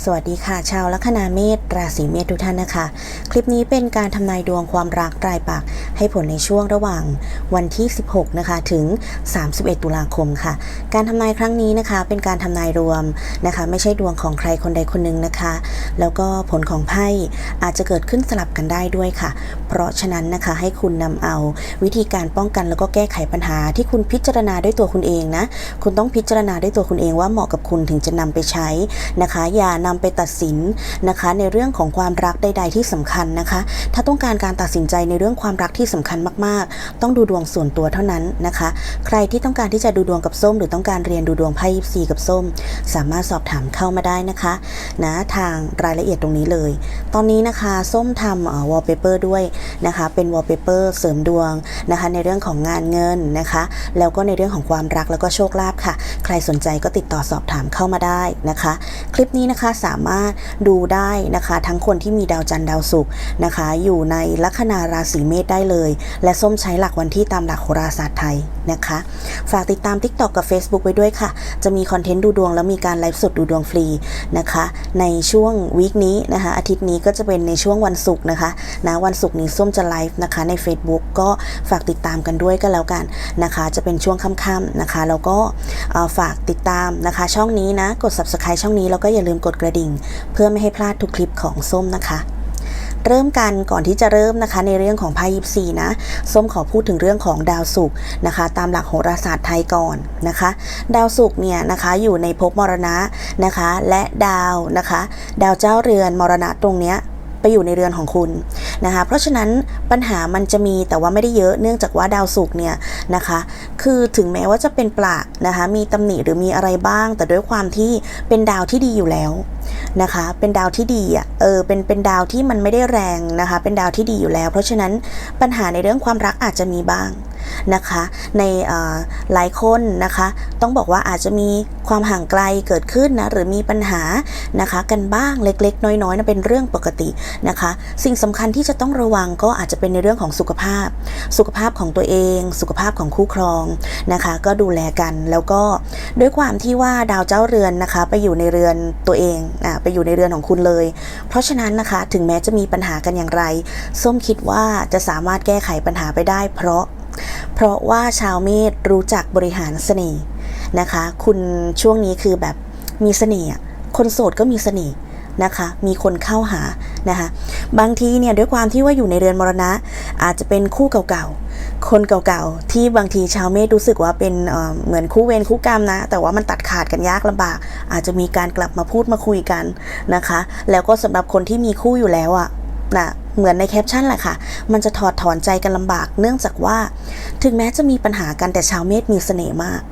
สวัสดีค่ะ ชาวลัคนาเมษราศีเมษทุกท่านนะคะ คลิปนี้เป็นการทำนายดวงความรักรายปัก ให้ผลในช่วงระหว่างวันที่ 16 นะคะ ถึง 31 ตุลาคมค่ะ การทำนายครั้งนี้นะคะ เป็นการทำนายรวมนะคะ ไม่ใช่ดวงของใครคนใดคนหนึ่งนะคะ แล้วก็ผลของไพ่อาจจะเกิดขึ้นสลับกันได้ด้วยค่ะ เพราะฉะนั้นนะคะให้คุณนำเอาวิธีการป้องกันแล้วก็แก้ไขปัญหา ที่คุณพิจารณาด้วยตัวคุณเองนะ คุณต้องพิจารณาด้วยตัวคุณเองว่าเหมาะกับคุณถึงจะนำไปใช้นะคะอย่านำไปตัดสินนะคะ ในเรื่องของความรักใด ๆ ที่สำคัญนะคะ ถ้าต้องการการตัดสินใจในเรื่องความรักที่สำคัญมากๆ ต้องดูดวงส่วนตัวเท่านั้นนะคะ ใครที่ต้องการที่จะดูดวงกับส้ม หรือต้องการเรียนดูดวงไพ่ยิปซีกับส้ม สามารถสอบถามเข้ามาได้นะคะนะทางรายละเอียดตรงนี้เลย ตอนนี้นะคะส้มทำวอลเปเปอร์ด้วยนะคะ เป็นวอลเปเปอร์เสริมดวงนะคะ ในเรื่องของงานเงินนะคะ แล้วก็ในเรื่องของความรักแล้วก็โชคลาภค่ะ ใครสนใจก็ติดต่อสอบถามเข้ามาได้นะคะ คลิปนี้นะคะสามารถดูได้นะคะ ทั้งคนที่มีดาวจันทร์ดาวศุกร์นะคะ อยู่ในลัคนาราศีเมษได้เลย และส้มใช้หลักวันที่ตามหลักโหราศาสตร์ไทยนะคะ ฝากติดตาม TikTok กับ Facebook ไว้ด้วยค่ะ จะมีคอนเทนต์ดูดวงแล้วมีการไลฟ์สดดูดวงฟรีนะคะ ในช่วงวีคนี้นะคะ อาทิตย์นี้ก็จะเป็นในช่วงวันศุกร์นะคะนะวันศุกร์นี้ส้มจะไลฟ์นะคะ ใน Facebook ก็ฝากติดตามกันด้วยก็แล้วกันนะคะ จะเป็นช่วงค่ำๆนะคะ แล้วก็ฝากติดตามนะคะ ช่องนี้นะ กด subscribe ช่องนี้แล้วก็อย่าลืมกดกระดิ่ง เพื่อไม่ให้พลาดทุกคลิปของส้มนะคะ เริ่มกันก่อนที่จะเริ่มนะคะ ในเรื่องของไพ่ยิปซีนะ ส้มขอพูดถึงเรื่องของดาวศุกร์นะคะ ตามหลักโหราศาสตร์ไทยก่อนนะคะ ดาวศุกร์เนี่ยนะคะอยู่ในภพมรณะนะคะ และดาวนะคะ ดาวเจ้าเรือนมรณะตรงเนี้ย ไปอยู่ในเรือนของคุณนะคะเพราะฉะนั้นปัญหามันจะมีแต่ว่าไม่ได้เยอะเนื่องจากว่าดาวศุกร์เนี่ยนะคะคือถึงแม้ว่าจะเป็นปลากนะคะมีตำหนิหรือมีอะไรบ้าง แต่ด้วยความที่เป็นดาวที่ดีอยู่แล้วนะคะเป็นดาวที่ดีอะเออเป็นเป็นดาวที่มันไม่ได้แรงนะคะเป็นดาวที่ดีอยู่แล้ว เพราะฉะนั้นปัญหาในเรื่องความรักอาจจะมีบ้าง นะคะ ในหลายคนนะคะ ต้องบอกว่าอาจจะมีความห่างไกลเกิดขึ้นนะหรือมีปัญหานะคะ กันบ้างเล็กๆ น้อยๆนะเป็นเรื่องปกตินะคะ สิ่งสำคัญที่จะต้องระวังก็อาจจะเป็นในเรื่องของสุขภาพ สุขภาพของตัวเอง สุขภาพของคู่ครองนะคะ ก็ดูแลกันแล้วก็ด้วยความที่ว่าดาวเจ้าเรือนนะคะ ไปอยู่ในเรือนตัวเองอ่าไปอยู่ในเรือนของคุณเลย เพราะฉะนั้นนะคะถึงแม้จะมีปัญหากันอย่างไร ส้มคิดว่าจะสามารถแก้ไขปัญหาไปได้เพราะ เพราะว่าชาวเมษรู้จักบริหารเสน่ห์นะคะ คุณช่วงนี้คือแบบมีเสน่ห์คนโสดก็มีเสน่ห์นะคะ มีคนเข้าหานะคะ บางทีเนี่ยด้วยความที่ว่าอยู่ในเรือนมรณะ อาจจะเป็นคู่เก่าๆ คนเก่าๆ ที่บางทีชาวเมษรู้สึกว่าเป็นเเหมือนคู่เวรคู่กรรมนะ แต่ว่ามันตัดขาดกันยากลำบาก อาจจะมีการกลับมาพูดมาคุยกันนะคะ แล้วก็สำหรับคนที่มีคู่อยู่แล้วอะนะ เหมือนในแคปชั่นแหละค่ะ มันจะถอดถอนใจกันลำบาก เนื่องจากว่า ถึงแม้จะมีปัญหากันแต่ชาวเมษมีเสน่ห์มาก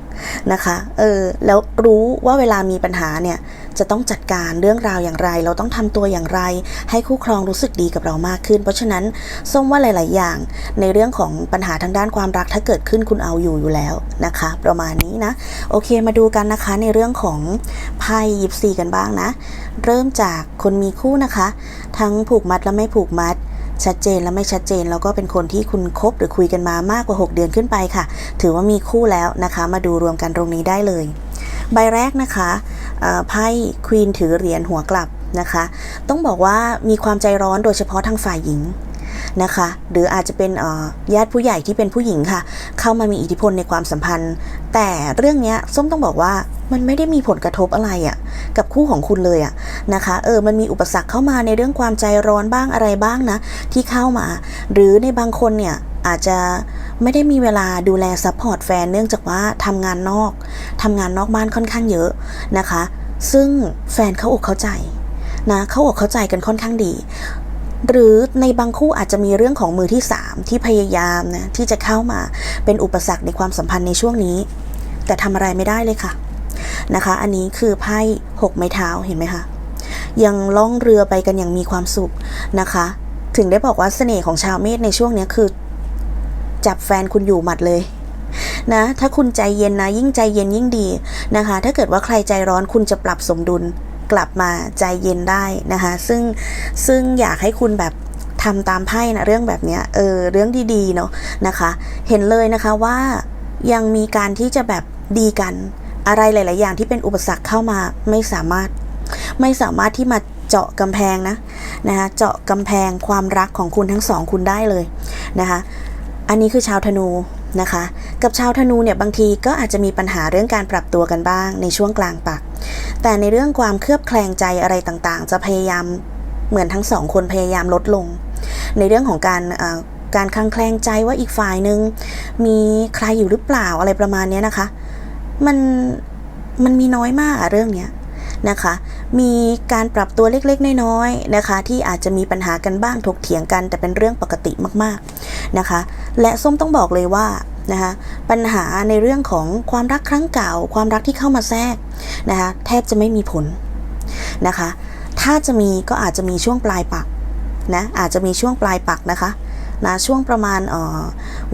นะคะ เออ แล้วรู้ว่าเวลามีปัญหาเนี่ย จะต้องจัดการเรื่องราวอย่างไร เราต้องทำตัวอย่างไร ให้คู่ครองรู้สึกดีกับเรามากขึ้น เพราะฉะนั้นส้มว่าหลาย ๆ อย่าง ในเรื่องของปัญหาทางด้านความรักถ้าเกิดขึ้นคุณเอาอยู่อยู่แล้วนะคะ ประมาณนี้นะ โอเคมาดูกันนะคะในเรื่องของไพ่ยิปซีกันบ้างนะ เริ่มจากคนมีคู่นะคะ ทั้งผูกมัดและไม่ผูกมัดชัดเจนและไม่ชัดเจนแล้วก็เป็นคนที่คุณคบหรือคุยกันมามากกว่า 6 เดือนขึ้นไปค่ะ ถือว่ามีคู่แล้วนะคะ มาดูรวมกันตรงนี้ได้เลย ใบแรกนะคะไพ่ควีนถือเหรียญหัวกลับนะคะ ต้องบอกว่ามีความใจร้อนโดยเฉพาะทางฝ่ายหญิง นะคะ หรืออาจจะเป็นญาติผู้ใหญ่ที่เป็นผู้หญิงค่ะ เข้ามามีอิทธิพลในความสัมพันธ์ แต่เรื่องนี้ส้มต้องบอกว่ามันไม่ได้มีผลกระทบอะไรอะ่ะ กับคู่ของคุณเลยอะ่ะนะคะ เออมันมีอุปสรรคเข้ามาในเรื่องความใจร้อนบ้างอะไรบ้างนะ ที่เข้ามา หรือในบางคนเนี่ยอาจจะไม่ได้มีเวลาดูแลซัพพอร์ตแฟนเนื่องจากว่าทำงานนอกทำงานนอกบ้านค่อนข้างเยอะนะคะ ซึ่งแฟนเขาอกเข้าใจนะเขาอกเข้าใจกันค่อนข้างดี หรือในบางคู่อาจจะมีเรื่องของมือที่ 3 ที่พยายามนะที่จะเข้ามาเป็นอุปสรรคในความสัมพันธ์ในช่วงนี้ แต่ทำอะไรไม่ได้เลยค่ะนะคะ อันนี้คือไพ่หกไม้เท้าเห็นไหมคะยังล่องเรือไปกันอย่างมีความสุขนะคะ ถึงได้บอกว่าเสน่ห์ของชาวเมษในช่วงนี้คือ จับแฟนคุณอยู่หมัดเลยนะถ้าคุณใจเย็นนะยิ่งใจเย็นยิ่งดีนะคะ ถ้าเกิดว่าใครใจร้อนคุณจะปรับสมดุล กลับมาใจเย็นได้นะคะ ซึ่งซึ่งอยากให้คุณแบบทำตามไพ่นะเรื่องแบบนี้เออเรื่องดีๆเนาะนะคะ เห็นเลยนะคะว่ายังมีการที่จะแบบดีกันอะไรหลาย ๆ อย่างที่เป็นอุปสรรคเข้ามาไม่สามารถไม่สามารถที่มาเจาะกำแพงนะนะคะเจาะกำแพงความรักของคุณทั้งสองคุณได้เลยนะคะ อันนี้คือชาวธนู นะคะ กับชาวธนูเนี่ยบางทีก็อาจจะมีปัญหาเรื่องการปรับตัวกันบ้างในช่วงกลางปัก แต่ในเรื่องความเคลือบแคลงใจอะไรต่างๆ จะพยายามเหมือนทั้งสองคนพยายามลดลง ในเรื่องของการการคลางแคลงใจว่าอีกฝ่ายหนึ่งมีใครอยู่หรือเปล่าอะไรประมาณนี้นะคะ มันมันมีน้อยมากอะเรื่องเนี้ย นะคะ มีการปรับตัวเล็กๆ น้อยๆนะคะ ที่อาจจะมีปัญหากันบ้างถกเถียงกันแต่เป็นเรื่องปกติมากๆนะคะ และส้มต้องบอกเลยว่านะคะปัญหาในเรื่องของความรักครั้งเก่า ความรักที่เข้ามาแทรกนะคะแทบจะไม่มีผลนะคะ ถ้าจะมีก็อาจจะมีช่วงปลายปักนะอาจจะมีช่วงปลายปักนะคะนะช่วงประมาณ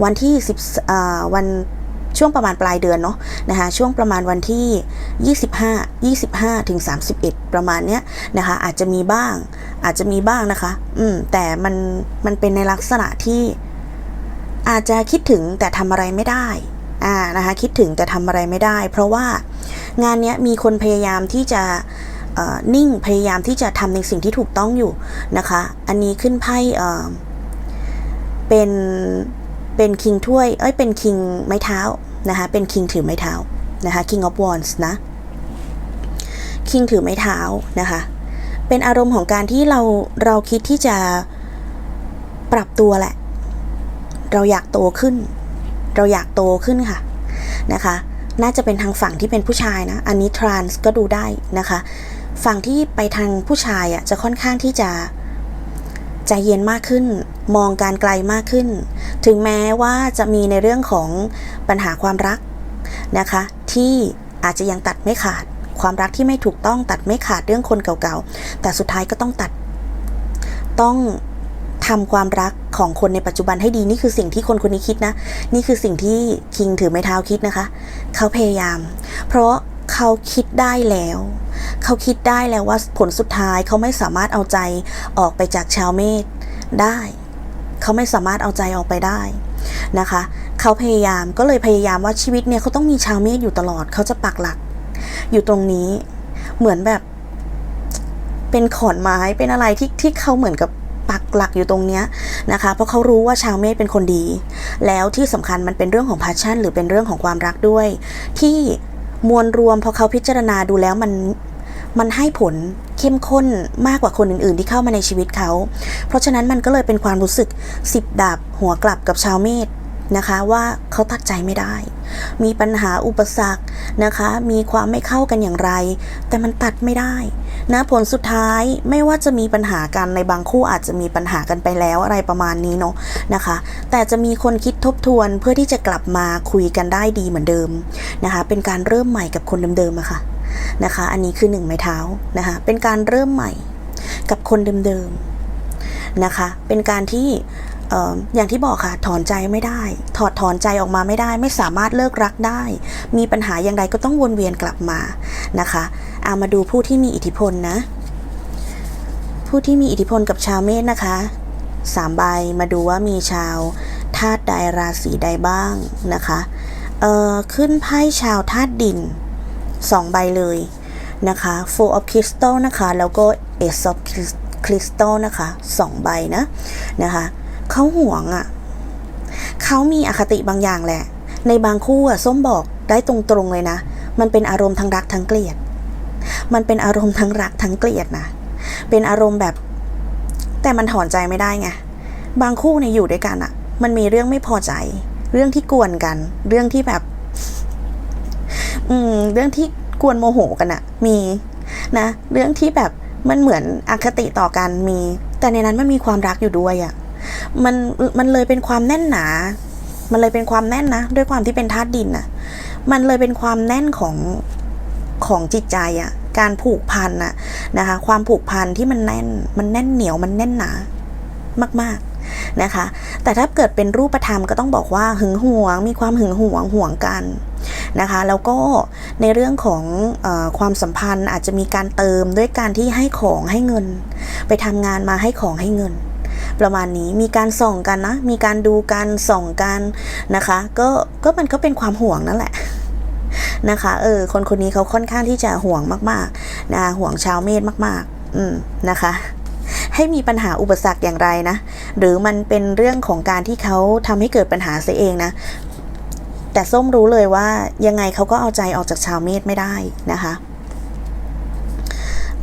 วันที่10วัน ช่วงประมาณปลายเดือนเนาะนะคะช่วงประมาณวันที่ 25 25ถึง31 ประมาณเนี้ยนะคะอาจจะมีบ้าง อาจจะมีบ้างนะคะ อืมแต่มันมันเป็นในลักษณะที่อาจจะคิดถึงแต่ทำอะไรไม่ได้อ่านะคะคิดถึงแต่ทำอะไรไม่ได้ เพราะว่างานเนี้ยมีคนพยายามที่จะนิ่งพยายามที่จะทำในสิ่งที่ถูกต้องอยู่นะคะ อันนี้ขึ้นไพ่เออเป็นเป็นคิงถ้วย เอ้ยเป็นคิงไม้เท้า นะคะเป็นคิงถือไม้เท้านะคะ king of wands นะคิงถือไม้เท้านะคะ เป็นอารมณ์ของการที่เราเราคิดที่จะปรับตัวแหละ เราอยากโตขึ้น เราอยากโตขึ้นค่ะนะคะ น่าจะเป็นทางฝั่งที่เป็นผู้ชายนะ อันนี้ทรานส์ก็ดูได้นะคะ ฝั่งที่ไปทางผู้ชายอะจะค่อนข้างที่จะ ใจเย็นมากขึ้น มองการไกลมากขึ้น ถึงแม้ว่าจะมีในเรื่องของปัญหาความรักนะคะ ที่อาจจะยังตัดไม่ขาด ความรักที่ไม่ถูกต้องตัดไม่ขาดเรื่องคนเก่าๆ แต่สุดท้ายก็ต้องตัด ต้องทำความรักของคนในปัจจุบันให้ดีนี่คือสิ่งที่คนคนนี้คิดนะ นี่คือสิ่งที่คิงถือไม้เท้าคิดนะคะ เขาพยายาม เพราะ เขาคิดได้แล้ว เขาคิดได้แล้วว่าผลสุดท้ายเขาไม่สามารถเอาใจออกไปจากชาวเมษได้ เขาไม่สามารถเอาใจออกไปได้นะคะ เขาพยายามก็เลยพยายามว่าชีวิตเนี่ยเขาต้องมีชาวเมษอยู่ตลอด เขาจะปักหลัก อยู่ตรงนี้เหมือนแบบ เป็นขอนไม้เป็นอะไรที่ที่เขาเหมือนกับปักหลักอยู่ตรงเนี้ยนะคะ เพราะเขารู้ว่าชาวเมษเป็นคนดี แล้วที่สำคัญมันเป็นเรื่องของ passion หรือเป็นเรื่องของความรักด้วย ที่ มวลรวมพอเขาพิจารณาดูแล้วมันมันให้ผลเข้มข้นมากกว่าคนอื่นๆ ที่เข้ามาในชีวิตเขา เพราะฉะนั้นมันก็เลยเป็นความรู้สึกสิบดาบหัวกลับกับชาวเมธ นะคะว่าเขาตัดใจไม่ได้ มีปัญหาอุปสรรคนะคะ มีความไม่เข้ากันอย่างไร แต่มันตัดไม่ได้นะผลสุดท้ายไม่ว่าจะมีปัญหากันในบางคู่อาจจะมีปัญหากันไปแล้วอะไรประมาณนี้เนาะนะคะ แต่จะมีคนคิดทบทวนเพื่อที่จะกลับมาคุยกันได้ดีเหมือนเดิมนะคะ เป็นการเริ่มใหม่กับคนเดิมๆอะค่ะนะคะ อันนี้คือหนึ่งไม้เท้านะคะ เป็นการเริ่มใหม่กับคนเดิมๆนะคะ เป็นการที่ ออย่างที่บอกค่ะ ถอนใจไม่ได้ ถอดถอนใจออกมาไม่ได้ ไม่สามารถเลิกรักได้ มีปัญหาอย่างไรก็ต้องวนเวียนกลับมานะคะเอามาดูผู้ที่มีอิทธิพลนะ ผู้ที่มีอิทธิพลกับชาวเมษนะคะสามใบมาดูว่ามีชาวธาตุใดราศีใดบ้างนะคะเอ่อขึ้นไพ่ชาวธาตุดินสองใบเลยนะคะ Four of Crystal นะคะ แล้วก็ Ace of Crystal นะคะสองใบนะนะคะ เขาห่วงอะ่ะเขามีอคติบางอย่างแหละ ในบางคู่อะส้มบอกได้ตรงๆเลยนะ มันเป็นอารมณ์ทั้งรักทั้งเกลียด มันเป็นอารมณ์ทั้งรักทั้งเกลียดนะ เป็นอารมณ์แบบ แต่มันถอนใจไม่ได้ไง บางคู่เนี่ยอยู่ด้วยกันอะมันมีเรื่องไม่พอใจ เรื่องที่กวนกัน เรื่องที่แบบ อืม เรื่องที่กวนโมโหกันอะมีนะ เรื่องที่แบบมันเหมือนอคติต่อกันมี แต่ในนั้นมันมีความรักอยู่ด้วยอะ มันมันเลยเป็นความแน่นหนา มันเลยเป็นความแน่นนะ ด้วยความที่เป็นธาตุดินอะมันเลยเป็นความแน่นของของจิตใจอะการผูกพันอะนะคะ ความผูกพันที่มันแน่น มันแน่นเหนียว มันแน่นหนามาก ๆนะคะ แต่ถ้าเกิดเป็นรูปธรรมก็ต้องบอกว่าหึงหวง มีความหึงหวงห่วงกันนะคะ แล้วก็ในเรื่องของอความสัมพันธ์อาจจะมีการเติมด้วยการที่ให้ของให้เงิน ไปทำงานมาให้ของให้เงิน ประมาณนี้มีการส่องกันนะ มีการดูกันส่องกันนะคะ ก็ก็มันก็เป็นความห่วงนั่นแหละนะคะเออคนคนนี้เขาค่อนข้างที่จะห่วงมากๆนะห่วงชาวเมษมากๆ อืมนะคะให้มีปัญหาอุปสรรคอย่างไรนะ หรือมันเป็นเรื่องของการที่เขาทำให้เกิดปัญหาเสียเองนะ แต่ส้มรู้เลยว่ายังไงเขาก็เอาใจออกจากชาวเมษไม่ได้นะคะ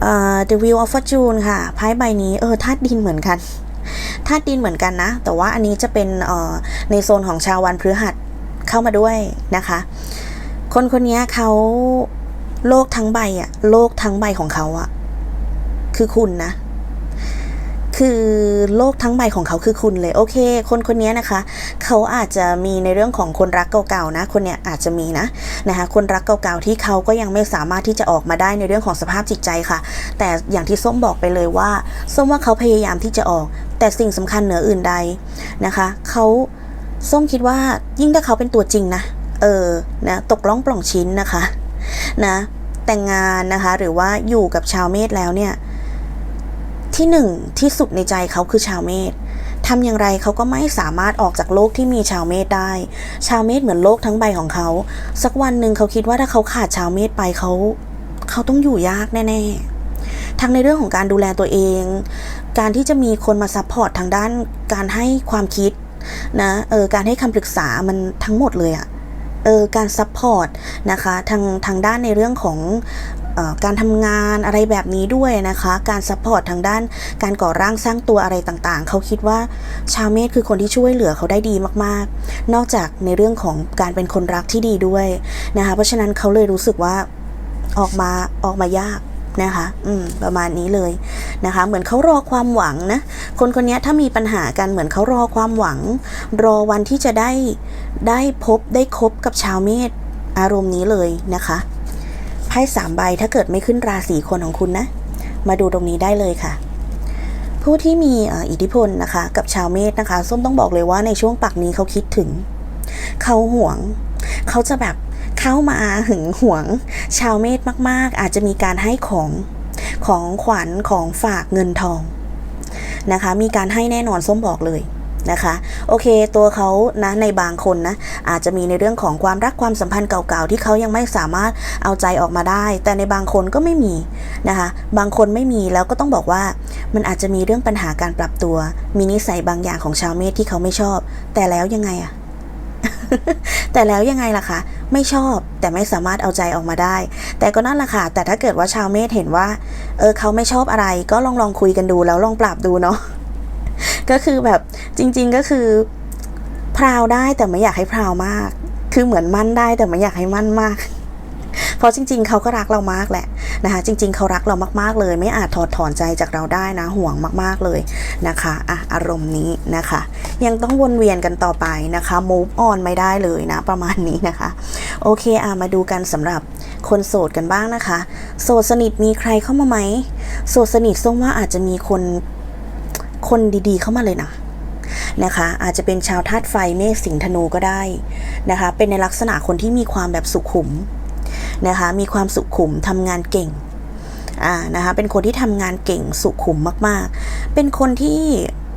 เอ่อ The Wheel of Fortune ค่ะไพ่ใบนี้เออธาตุดินเหมือนกัน ธาตุดินเหมือนกันนะ แต่ว่าอันนี้จะเป็นในโซนของชาววันพฤหัสเข้ามาด้วยนะคะ คนคนนี้เขาโลกทั้งใบอะโลกทั้งใบของเขาอะคือคุณนะ คือโลกทั้งใบของเขาคือคุณเลยโอเค คนคนนี้นะคะ เขาอาจจะมีในเรื่องของคนรักเก่าๆนะ คนเนี้ยอาจจะมีนะนะคะคนรักเก่าๆที่เขาก็ยังไม่สามารถที่จะออกมาได้ในเรื่องของสภาพจิตใจค่ะ แต่อย่างที่ส้มบอกไปเลยว่าส้มว่าเขาพยายามที่จะออก แต่สิ่งสำคัญเหนืออื่นใดนะคะเขาส้มคิดว่ายิ่งถ้าเขาเป็นตัวจริงนะเออนะตกล่องปล่องชิ้นนะคะนะแต่งงานนะคะหรือว่าอยู่กับชาวเมษแล้วเนี่ย ที่หนึ่งที่สุดในใจเขาคือชาวเมษทำอย่างไรเขาก็ไม่สามารถออกจากโลกที่มีชาวเมษได้ ชาวเมษเหมือนโลกทั้งใบของเขา สักวันหนึ่งเขาคิดว่าถ้าเขาขาดชาวเมษไปเขา เขาต้องอยู่ยากแน่ๆ ทั้งในเรื่องของการดูแลตัวเอง การที่จะมีคนมาซัพพอร์ตทางด้านการให้ความคิดนะเออการให้คำปรึกษามันทั้งหมดเลยอะเออการซัพพอร์ตนะคะทางทางด้านในเรื่องของ การทำงานอะไรแบบนี้ด้วยนะคะ การซัพพอร์ตทางด้านการก่อร่างสร้างตัวอะไรต่างๆ เขาคิดว่าชาวเมษคือคนที่ช่วยเหลือเขาได้ดีมากๆ นอกจากในเรื่องของการเป็นคนรักที่ดีด้วยนะคะ เพราะฉะนั้นเขาเลยรู้สึกว่าออกมาออกมายากนะคะ อืม ประมาณนี้เลยนะคะ เหมือนเขารอความหวังนะ คนคนนี้ถ้ามีปัญหากันเหมือนเขารอความหวัง รอวันที่จะได้ได้พบได้คบกับชาวเมษอารมณ์นี้เลยนะคะ พ่สามใบถ้าเกิดไม่ขึ้นราศีคนของคุณนะ มาดูตรงนี้ได้เลยค่ะ ผู้ที่มีอิทธิพลนะคะ กับชาวเมษนะคะ ส้มต้องบอกเลยว่าในช่วงปักนี้เขาคิดถึง เขาห่วง เขาจะแบบเข้ามาหึงหวง ชาวเมษมาก ๆ อาจจะมีการให้ของของขวัญของฝากเงินทองนะคะ มีการให้แน่นอนส้มบอกเลย นะคะ โอเคตัวเขานะในบางคนนะอาจจะมีในเรื่องของความรักความสัมพันธ์เก่าๆที่เขายังไม่สามารถเอาใจออกมาได้ แต่ในบางคนก็ไม่มีนะคะ บางคนไม่มีแล้วก็ต้องบอกว่ามันอาจจะมีเรื่องปัญหาการปรับตัว มีนิสัยบางอย่างของชาวเมษที่เขาไม่ชอบ แต่แล้วยังไงอะแต่แล้วยังไงล่ะคะ ไม่ชอบแต่ไม่สามารถเอาใจออกมาได้ แต่ก็นั่นแหละค่ะ แต่ถ้าเกิดว่าชาวเมษเห็นว่า เออเขาไม่ชอบอะไร ก็ลองลองคุยกันดูแล้วลองปรับดูเนาะ ก็คือแบบจริง ๆก็คือพราวได้แต่ไม่อยากให้พราวมาก คือเหมือนมั่นได้แต่ไม่อยากให้มั่นมาก เพราะจริง ๆ เขาก็รักเรามากแหละนะคะ จริง ๆ เขารักเรามากๆเลย ไม่อาจถอดถอนใจจากเราได้นะห่วงมากๆเลยนะคะอะอารมณ์นี้นะคะ ยังต้องวนเวียนกันต่อไปนะคะ move on ไม่ได้เลยนะ ประมาณนี้นะคะ โอเคอะมาดูกันสำหรับคนโสดกันบ้างนะคะ โสดสนิทมีใครเข้ามาไหมโสดสนิทส้มว่าอาจจะมีคน คนดีๆ เข้ามาเลยนะนะคะ อาจจะเป็นชาวธาตุไฟเมษสิงธนูก็ได้นะคะ เป็นในลักษณะคนที่มีความแบบสุขุมนะคะ มีความสุขุมทำงานเก่งอ่านะคะ เป็นคนที่ทำงานเก่งสุขุมมากๆ เป็นคนที่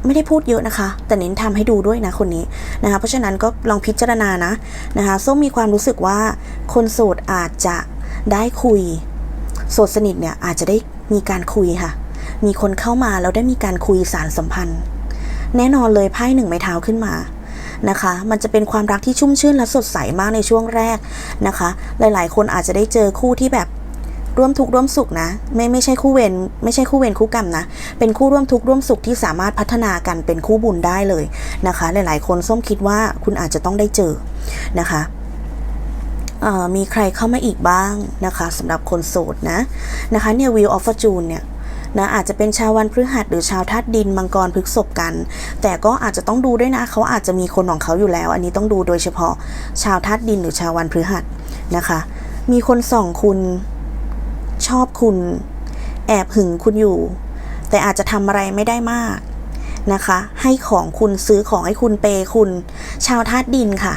ไม่ได้พูดเยอะนะคะ แต่เน้นทำให้ดูด้วยนะคนนี้นะคะ เพราะฉะนั้นก็ลองพิจารณานะนะคะส้มมีความรู้สึกว่าคนโสดอาจจะได้คุย โสดสนิทเนี่ยอาจจะได้มีการคุยค่ะ มีคนเข้ามาแล้วได้มีการคุยสารสัมพันธ์ แน่นอนเลยไพ่หนึ่งไม้เท้าขึ้นมานะคะ มันจะเป็นความรักที่ชุ่มชื่นและสดใสมากในช่วงแรกนะคะ หลายๆ คนอาจจะได้เจอคู่ที่แบบร่วมทุกข์ร่วมสุขนะ ไม่ไม่ใช่คู่เวรไม่ใช่คู่เวรคู่กรรมนะ เป็นคู่ร่วมทุกข์ร่วมสุขที่สามารถพัฒนากันเป็นคู่บุญได้เลยนะคะ หลาย ๆ คนส้มคิดว่าคุณอาจจะต้องได้เจอนะคะมีใครเข้ามาอีกบ้างนะคะสำหรับคนโสดนะนะคะเนี่ย Wheel of Fortune เนี่ย นะอาจจะเป็นชาววันพฤหัสหรือชาวธาตุดินมังกรพฤกษภกัน แต่ก็อาจจะต้องดูด้วยนะเขาอาจจะมีคนของเขาอยู่แล้ว อันนี้ต้องดูโดยเฉพาะชาวธาตุดินหรือชาววันพฤหัสนะคะ มีคนส่องคุณชอบคุณ แอบหึงคุณอยู่ แต่อาจจะทำอะไรไม่ได้มากนะคะ ให้ของคุณซื้อของให้คุณเปย์คุณ ชาวธาตุดินค่ะ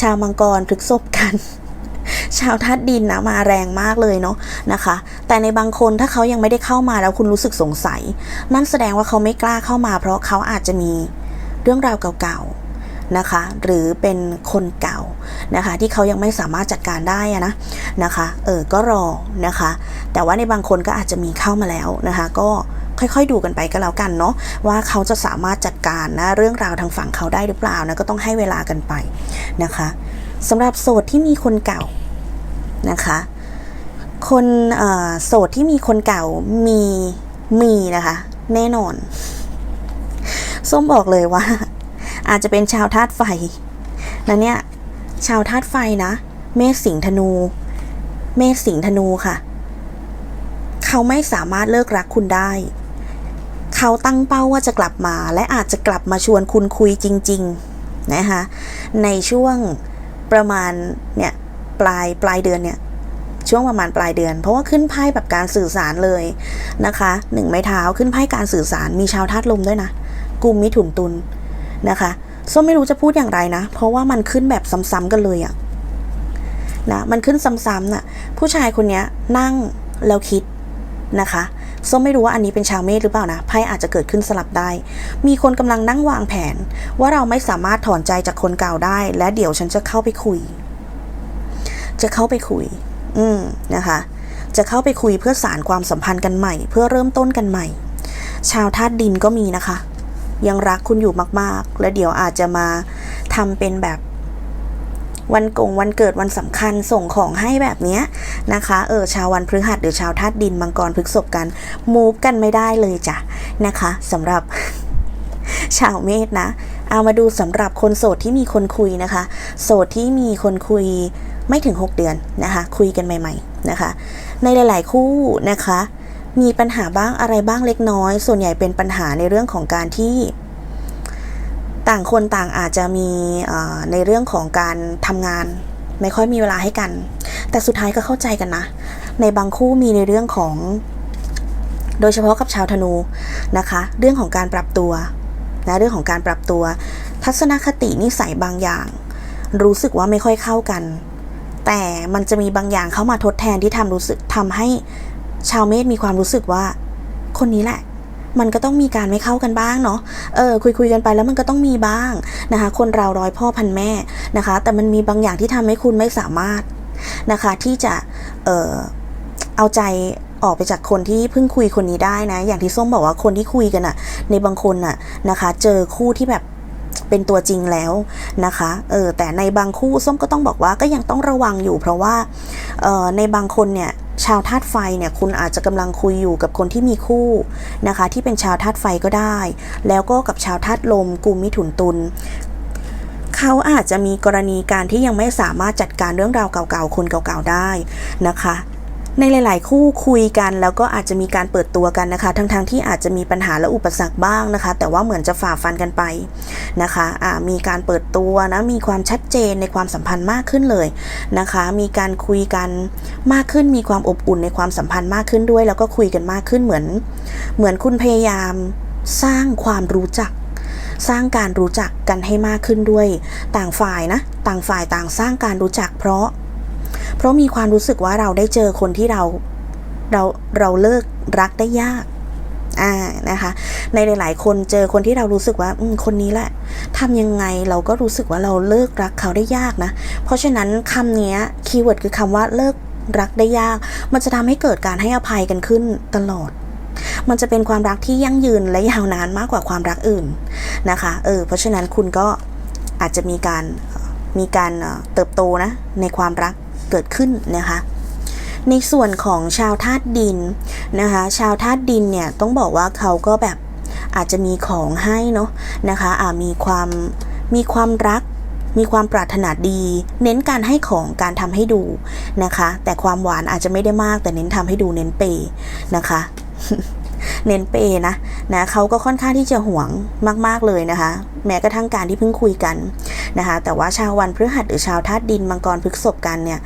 ชาวมังกรพฤกษภกัน ชาวธาตุดินนะมาแรงมากเลยเนาะนะคะ แต่ในบางคนถ้าเขายังไม่ได้เข้ามาแล้วคุณรู้สึกสงสัย นั่นแสดงว่าเขาไม่กล้าเข้ามา เพราะเขาอาจจะมีเรื่องราวเก่าๆนะคะหรือเป็นคนเก่านะคะที่เขายังไม่สามารถจัดการได้นะนะคะเออก็รอนะคะ แต่ว่าในบางคนก็อาจจะมีเข้ามาแล้วนะคะ ก็ค่อยๆดูกันไปก็แล้วกันเนาะว่าเขาจะสามารถจัดการนะเรื่องราวทางฝั่งเขาได้หรือเปล่านะก็ต้องให้เวลากันไปนะคะสำหรับโสดที่มีคนเก่า นะคะ คนโสดที่มีคนเก่ามีมีนะคะ แน่นอน ส้มบอกเลยว่า อาจจะเป็นชาวธาตุไฟนะเนี่ย ชาวธาตุไฟนะ เมษสิงห์ธนู เมษสิงห์ธนูค่ะ เขาไม่สามารถเลิกรักคุณได้ เขาตั้งเป้าว่าจะกลับมา และอาจจะกลับมาชวนคุณคุยจริง ๆ นะคะ ในช่วงประมาณเนี่ย ปลายปลายเดือนเนี่ยช่วงประมาณปลายเดือน เพราะว่าขึ้นไพ่แบบการสื่อสารเลยนะคะหนึ่งไม้เท้าขึ้นไพ่การสื่อสารมีชาวธาตุลมด้วยนะกลุ่มมิถุนตุลนะคะส้มไม่รู้จะพูดอย่างไรนะ เพราะว่ามันขึ้นแบบซ้ำๆกันเลยอะนะมันขึ้นซ้ำๆน่ะผู้ชายคนนี้นั่งแล้วคิดนะคะส้มไม่รู้ว่าอันนี้เป็นชาวเมษหรือเปล่านะไพ่อาจจะเกิดขึ้นสลับได้ มีคนกำลังนั่งวางแผน ว่าเราไม่สามารถถอนใจจากคนเก่าได้ และเดี๋ยวฉันจะเข้าไปคุย จะเข้าไปคุย อืมนะคะ จะเข้าไปคุยเพื่อสารความสัมพันธ์กันใหม่ เพื่อเริ่มต้นกันใหม่ ชาวธาตุดินก็มีนะคะ ยังรักคุณอยู่มากๆ และเดี๋ยวอาจจะมาทำเป็นแบบวันกงวันเกิดวันสำคัญส่งของให้แบบเนี้ยนะคะ เออชาววันพฤหัสหรือชาวธาตุดินมังกรพฤกษภกันมูฟกันไม่ได้เลยจ้ะนะคะสำหรับชาวเมษนะ เอามาดูสำหรับคนโสดที่มีคนคุยนะคะ โสดที่มีคนคุย ไม่ถึง 6 เดือนนะคะ คุยกันใหม่ ๆนะคะ ในหลาย ๆ คู่นะคะ มีปัญหาบ้างอะไรบ้างเล็กน้อย ส่วนใหญ่เป็นปัญหาในเรื่องของการที่ ต่างคนต่างอาจจะมีในเรื่องของการทำงาน ไม่ค่อยมีเวลาให้กัน แต่สุดท้ายก็เข้าใจกันนะ ในบางคู่มีในเรื่องของ โดยเฉพาะกับชาวธนูนะคะ เรื่องของการปรับตัวนะเรื่องของการปรับตัว ทัศนคตินิสัยบางอย่าง รู้สึกว่าไม่ค่อยเข้ากัน แต่มันจะมีบางอย่างเข้ามาทดแทนที่ทำรู้สึกทำให้ชาวเมษมีความรู้สึกว่า คนนี้แหละ มันก็ต้องมีการไม่เข้ากันบ้างเนาะเออคุยคุยกันไปแล้วมันก็ต้องมีบ้างนะคะ คนเราร้อยพ่อพันแม่นะคะ แต่มันมีบางอย่างที่ทำให้คุณไม่สามารถนะคะ ที่จะเออเอาใจออกไปจากคนที่เพิ่งคุยคนนี้ได้นะ อย่างที่ส้มบอกว่าคนที่คุยกันอะในบางคนอะนะคะ เจอคู่ที่แบบ เป็นตัวจริงแล้วนะคะเออแต่ในบางคู่ส้มก็ต้องบอกว่าก็ยังต้องระวังอยู่ เพราะว่าเออในบางคนเนี่ยชาวธาตุไฟเนี่ยคุณอาจจะกำลังคุยอยู่กับคนที่มีคู่นะคะ ที่เป็นชาวธาตุไฟก็ได้ แล้วก็กับชาวธาตุลมกุมมิถุนตุลเขาอาจจะมีกรณีการที่ยังไม่สามารถจัดการเรื่องราวเก่าๆคนเก่าๆได้นะคะ ในหลาย ๆ คู่คุยกันแล้วก็อาจจะมีการเปิดตัวกันนะคะ ทั้งๆทที่อาจจะมีปัญหาและอุปสรรคบ้างนะคะ แต่ว่าเหมือนจะฝ่าฟันกันไปนะคะอ่ามีการเปิดตัวนะมีความชัดเจนในความสัมพันธ์มากขึ้นเลยนะคะ มีการคุยกันมากขึ้น มีความอบอุ่นในความสัมพันธ์มากขึ้นด้วย แล้วก็คุยกันมากขึ้นเหมือน เหมือนคุณพยายามสร้างความรู้จักสร้างการรู้จักกันให้มากขึ้นด้วย ต่างฝ่ายนะ ต่างฝ่ายต่างสร้างการรู้จักเพราะ เพราะมีความรู้สึกว่าเราได้เจอคนที่เราเราเราเลิกรักได้ยากอ่านะคะ ในหลาย ๆ คนเจอคนที่เรารู้สึกว่า อืมคนนี้แหละทำยังไงเราก็รู้สึกว่าเราเลิกรักเขาได้ยากนะ เพราะฉะนั้นคำนี้คีย์เวิร์ดคือคำว่าเลิกรักได้ยาก มันจะทำให้เกิดการให้อภัยกันขึ้นตลอด มันจะเป็นความรักที่ยั่งยืนและยาวนานมากกว่าความรักอื่นนะคะ เออ เพราะฉะนั้นคุณก็อาจจะมีการมีการเติบโตนะในความรัก เกิดขึ้นนะคะในส่วนของชาวธาตุดินนะคะ ชาวธาตุดินเนี่ยต้องบอกว่าเขาก็แบบอาจจะมีของให้เนาะนะคะอ่ามีความมีความรัก มีความปรารถนาดี เน้นการให้ของการทำให้ดูนะคะ แต่ความหวานอาจจะไม่ได้มากแต่เน้นทำให้ดูเน้นเปย์นะคะ เน้นเปย์นะนะเขาก็ค่อนข้างที่จะหวงมาก ๆ เลยนะคะ แม้กระทั่งการที่เพิ่งคุยกันนะคะ แต่ว่าชาววันพฤหัสหรือชาวธาตุดินมังกรพฤกษภกันเนี่ย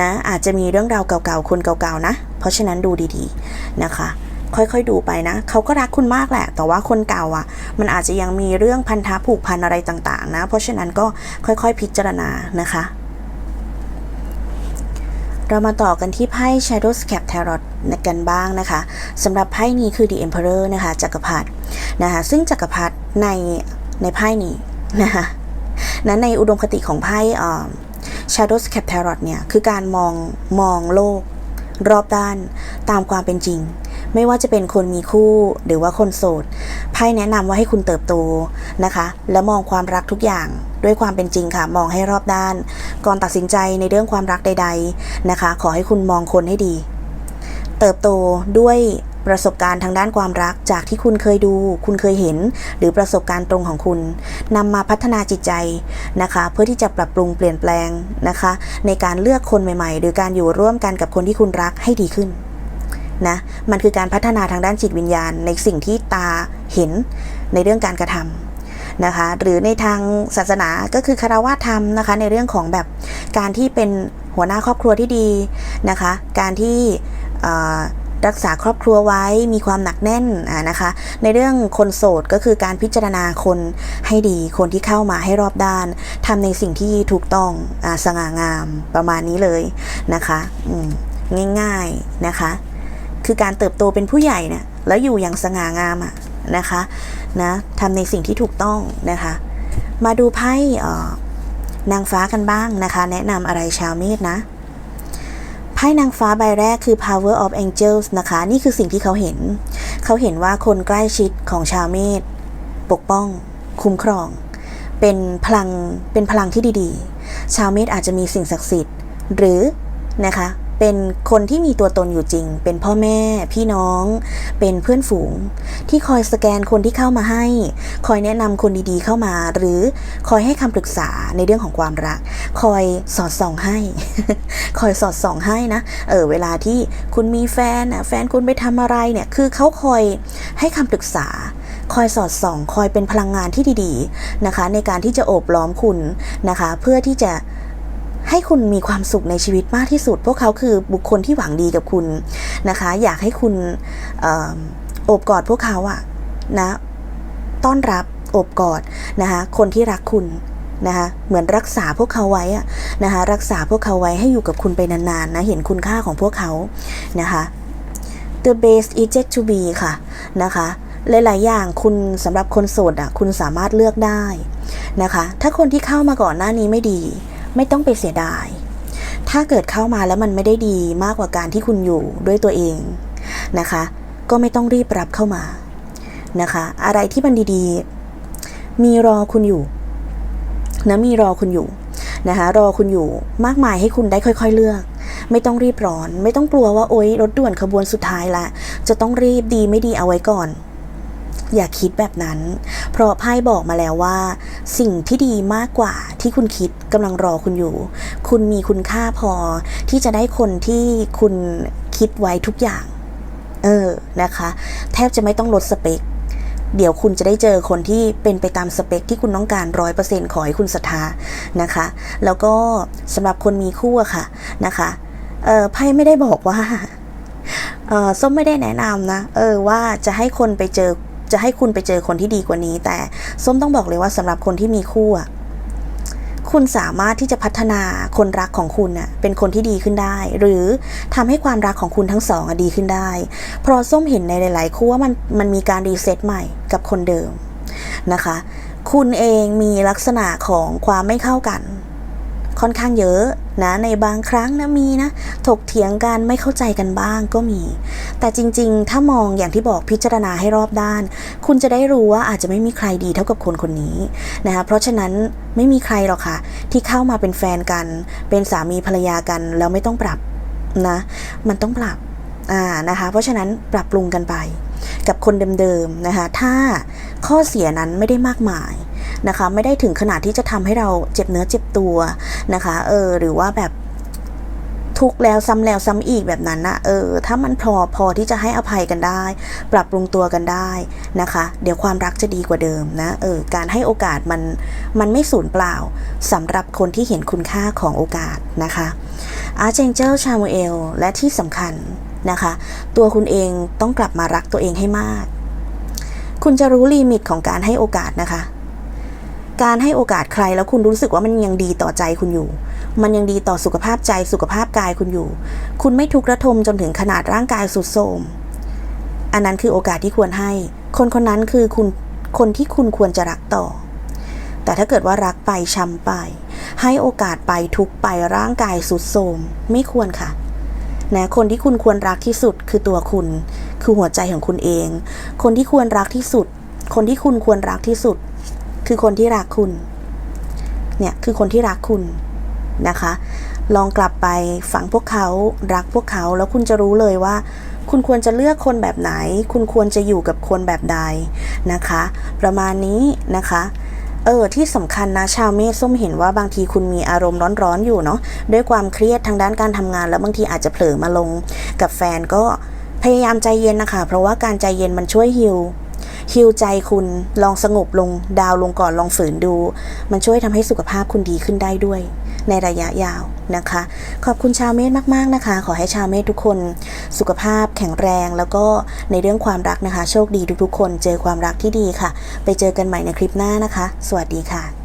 นะอาจจะมีเรื่องราวเก่าๆคนเก่าๆนะ เพราะฉะนั้นดูดีๆนะคะ ค่อยๆดูไปนะเขาก็รักคุณมากแหละ แต่ว่าคนเก่าอะ มันอาจจะยังมีเรื่องพันธะผูกพันอะไรต่างๆ นะ เพราะฉะนั้นก็ค่อยๆพิจารณานะคะ เรามาต่อกันที่ไพ่ Shadow Scap Tarot กันบ้างนะคะสำหรับไพ่นี้คือ The Emperor นะคะจักรพรรดินะคะซึ่งจักรพรรดิในในไพ่นี้นะคะนั้นในอุดมคติของไพ่ Shadows Cap Tarot เนี่ยคือการมองมองโลกรอบด้านตามความเป็นจริง ไม่ว่าจะเป็นคนมีคู่หรือว่าคนโสดไพ่แนะนำว่าให้คุณเติบโตนะคะ และมองความรักทุกอย่างด้วยความเป็นจริงค่ะ มองให้รอบด้าน ก่อนตัดสินใจในเรื่องความรักใด ๆนะคะ ขอให้คุณมองคนให้ดี เติบโตด้วยประสบการณ์ทางด้านความรักจากที่คุณเคยดู คุณเคยเห็น หรือประสบการณ์ตรงของคุณนำมาพัฒนาจิตใจนะคะ เพื่อที่จะปรับปรุงเปลี่ยนแปลงนะคะ ในการเลือกคนใหม่ ๆ หรือการอยู่ร่วมกันกับคนที่คุณรักให้ดีขึ้น นะ มันคือการพัฒนาทางด้านจิตวิญญาณ ในสิ่งที่ตาเห็นในเรื่องการกระทำนะคะหรือในทางศาสนาก็คือคารวะธรรมนะคะ ในเรื่องของแบบการที่เป็นหัวหน้าครอบครัวที่ดีนะคะ การที่รักษาครอบครัวไว้มีความหนักแน่นนะคะ ในเรื่องคนโสดก็คือการพิจารณาคนให้ดีคนที่เข้ามาให้รอบด้านทำในสิ่งที่ถูกต้องอสง่างามประมาณนี้เลยนะคะง่ายๆนะคะ คือการเติบโตเป็นผู้ใหญ่เนี่ยแล้วอยู่อย่างสง่างามอะนะคะนะทำในสิ่งที่ถูกต้องนะคะ มาดูไพ่นางฟ้ากันบ้างนะคะ แนะนำอะไรชาวเมษนะไพ่นางฟ้าใบแรกคือ power of angels นะคะ นี่คือสิ่งที่เขาเห็น เขาเห็นว่าคนใกล้ชิดของชาวเมษปกป้อง คุ้มครอง เป็นพลังเป็นพลังที่ดีๆ ชาวเมษอาจจะมีสิ่งศักดิ์สิทธิ์ หรือนะคะ เป็นคนที่มีตัวตนอยู่จริง เป็นพ่อแม่ พี่น้อง เป็นเพื่อนฝูง ที่คอยสแกนคนที่เข้ามาให้ คอยแนะนำคนดีๆเข้ามา หรือคอยให้คำปรึกษาในเรื่องของความรัก คอยสอดส่องให้ คอยสอดส่องให้นะ เออเวลาที่คุณมีแฟนอะแฟนคุณไปทำอะไรเนี่ย คือเขาคอยให้คำปรึกษาคอยสอดส่อง คอยเป็นพลังงานที่ดีๆนะคะ ในการที่จะโอบล้อมคุณนะคะ เพื่อที่จะ ให้คุณมีความสุขในชีวิตมากที่สุด พวกเขาคือบุคคลที่หวังดีกับคุณนะคะ อยากให้คุณโอบกอดพวกเขาอะนะต้อนรับโอบกอดนะคะคนที่รักคุณนะคะเหมือนรักษาพวกเขาไว้อะนะคะรักษาพวกเขาไว้ให้อยู่กับคุณไปนานๆนะเห็นคุณค่าของพวกเขานะคะ the best is yet to be ค่ะนะคะหลายๆอย่างคุณสำหรับคนโสดอะคุณสามารถเลือกได้นะคะ ถ้าคนที่เข้ามาก่อนหน้านี้ไม่ดี ไม่ต้องไปเสียดาย ถ้าเกิดเข้ามาแล้วมันไม่ได้ดีมากกว่าการที่คุณอยู่ด้วยตัวเองนะคะ ก็ไม่ต้องรีบรับเข้ามานะคะ อะไรที่มันดีๆ มีรอคุณอยู่นะมีรอคุณอยู่นะคะ รอคุณอยู่มากมายให้คุณได้ค่อย ๆ เลือก ไม่ต้องรีบร้อน ไม่ต้องกลัวว่าโอ๊ยรถด่วนขบวนสุดท้ายละ จะต้องรีบดีไม่ดีเอาไว้ก่อน อย่าคิดแบบนั้น เพราะไพ่บอกมาแล้วว่า สิ่งที่ดีมากกว่าที่คุณคิดกำลังรอคุณอยู่ คุณมีคุณค่าพอที่จะได้คนที่คุณคิดไว้ทุกอย่าง เออนะคะ แทบจะไม่ต้องลดสเปค เดี๋ยวคุณจะได้เจอคนที่เป็นไปตามสเปคที่คุณต้องการร้อยเปอร์เซ็นต์ขอให้คุณศรัทธานะคะ แล้วก็สำหรับคนมีคู่อะค่ะนะคะเออไพ่ไม่ได้บอกว่าเออส้มไม่ได้แนะนำนะ เออว่าจะให้คนไปเจอ จะให้คุณไปเจอคนที่ดีกว่านี้ แต่ส้มต้องบอกเลยว่าสำหรับคนที่มีคู่อะคุณสามารถที่จะพัฒนาคนรักของคุณน่ะเป็นคนที่ดีขึ้นได้ หรือทำให้ความรักของคุณทั้งสองอดีขึ้นได้ เพราะส้มเห็นในหลาย ๆ คู่ว่ามันมันมีการรีเซ็ตใหม่กับคนเดิมนะคะ คุณเองมีลักษณะของความไม่เข้ากัน ค่อนข้างเยอะนะในบางครั้งนะมีนะถกเถียงกันไม่เข้าใจกันบ้างก็มี แต่จริงๆ ถ้ามองอย่างที่บอกพิจารณาให้รอบด้าน คุณจะได้รู้ว่าอาจจะไม่มีใครดีเท่ากับคนคนนี้นะคะเพราะฉะนั้นไม่มีใครหรอกค่ะ ที่เข้ามาเป็นแฟนกัน เป็นสามีภรรยากัน แล้วไม่ต้องปรับนะ มันต้องปรับอ่านะคะ เพราะฉะนั้นปรับปรุงกันไป กับคนเดิมๆนะคะถ้าข้อเสียนั้นไม่ได้มากมาย นะคะ ไม่ได้ถึงขนาดที่จะทำให้เราเจ็บเนื้อเจ็บตัวนะคะเออหรือว่าแบบทุกแล้วซ้ำแล้วซ้ำอีกแบบนั้นนะเออ ถ้ามันพอพอที่จะให้อภัยกันได้ ปรับปรุงตัวกันได้นะคะ เดี๋ยวความรักจะดีกว่าเดิมนะเออการให้โอกาสมันมันไม่สูญเปล่าสำหรับคนที่เห็นคุณค่าของโอกาสนะคะอาร์เจนเจลชามูเอลและที่สำคัญนะคะ ตัวคุณเองต้องกลับมารักตัวเองให้มาก คุณจะรู้ลิมิตของการให้โอกาสนะคะ การให้โอกาสใครแล้วคุณรู้สึกว่ามันยังดีต่อใจคุณอยู่ มันยังดีต่อสุขภาพใจสุขภาพกายคุณอยู่ คุณไม่ทุกข์ระทมจนถึงขนาดร่างกายสุดโทรมอันนั้นคือโอกาสที่ควรให้ คนคนนั้นคือคุณคนที่คุณควรจะรักต่อ แต่ถ้าเกิดว่ารักไปช้ำไป ให้โอกาสไปทุกไปร่างกายสุดโทรมไม่ควรค่ะนะคนที่คุณควรรักที่สุดคือตัวคุณ คือหัวใจของคุณเอง คนที่ควรรักที่สุด คนที่คุณควรรักที่สุด คือคนที่รักคุณ เนี่ยคือคนที่รักคุณนะคะ ลองกลับไปฝังพวกเขารักพวกเขาแล้วคุณจะรู้เลยว่า คุณควรจะเลือกคนแบบไหน คุณควรจะอยู่กับคนแบบใดนะคะ ประมาณนี้นะคะเออที่สำคัญนะชาวเมษส้มเห็นว่าบางทีคุณมีอารมณ์ร้อนๆอยู่เนาะด้วยความเครียดทางด้านการทำงาน แล้วบางทีอาจจะเผลอมาลงกับแฟนก็พยายามใจเย็นนะคะ เพราะว่าการใจเย็นมันช่วยฮิว ฮิวใจคุณลองสงบลงดาวลงก่อนลองฝืนดู มันช่วยทำให้สุขภาพคุณดีขึ้นได้ด้วย ในระยะยาวนะคะ ขอบคุณชาวเมธมาก ๆนะคะ ขอให้ชาวเมธทุกคนสุขภาพแข็งแรงแล้วก็ในเรื่องความรักนะคะ โชคดีทุกๆ คน เจอความรักที่ดีค่ะ ไปเจอกันใหม่ในคลิปหน้านะคะ สวัสดีค่ะ